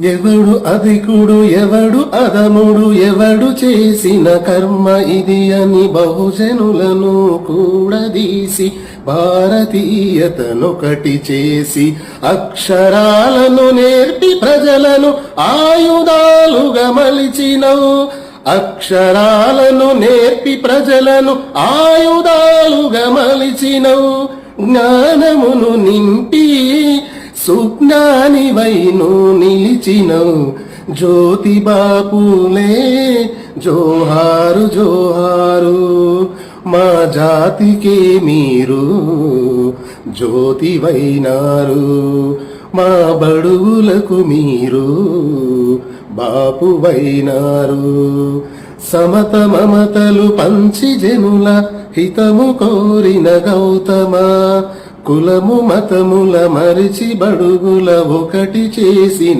ఎవడు అధికుడు ఎవడు అదముడు ఎవడు చేసిన కర్మ ఇది అని బహుజనులను కూడదీసి భారతీయతనొకటి చేసి అక్షరాలను నేర్పి ప్రజలను ఆయుధాలుగా మలిచినవు. అక్షరాలను నేర్పి ప్రజలను ఆయుధాలుగా మలిచినవు. జ్ఞానమును నింపి సుజ్ఞానివైను నిలిచినవు జ్యోతి బాపులే జోహారు జోహారు. మా జాతికి మీరు జ్యోతివైనారు. మా బడుగులకు మీరు బాపువైనారు. సమత మమతలు పంచి జనుల హితము కోరిన గౌతమా కులము మతముల మరిచి బడుగుల ఒకటి చేసిన